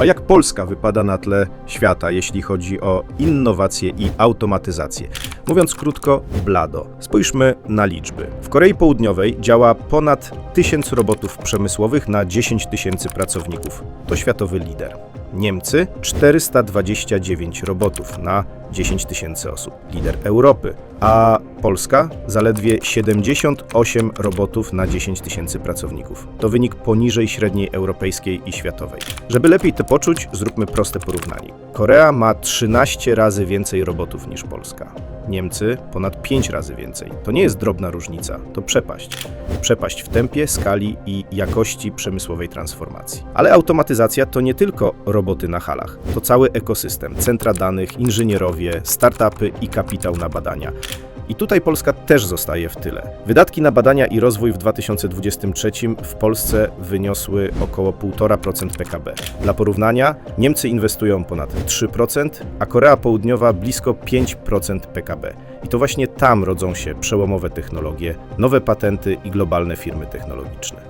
A jak Polska wypada na tle świata, jeśli chodzi o innowacje i automatyzację? Mówiąc krótko, blado. Spójrzmy na liczby. W Korei Południowej działa ponad 1000 robotów przemysłowych na 10 tysięcy pracowników. To światowy lider. Niemcy 429 robotów na 10 tysięcy osób, lider Europy, a Polska zaledwie 78 robotów na 10 tysięcy pracowników. To wynik poniżej średniej europejskiej i światowej. Żeby lepiej to poczuć, zróbmy proste porównanie. Korea ma 13 razy więcej robotów niż Polska. Niemcy ponad 5 razy więcej. To nie jest drobna różnica, to przepaść. Przepaść w tempie, skali i jakości przemysłowej transformacji. Ale automatyzacja to nie tylko roboty na halach. To cały ekosystem, centra danych, inżynierowie, startupy i kapitał na badania. I tutaj Polska też zostaje w tyle. Wydatki na badania i rozwój w 2023 w Polsce wyniosły około 1,5% PKB. Dla porównania, Niemcy inwestują ponad 3%, a Korea Południowa blisko 5% PKB. I to właśnie tam rodzą się przełomowe technologie, nowe patenty i globalne firmy technologiczne.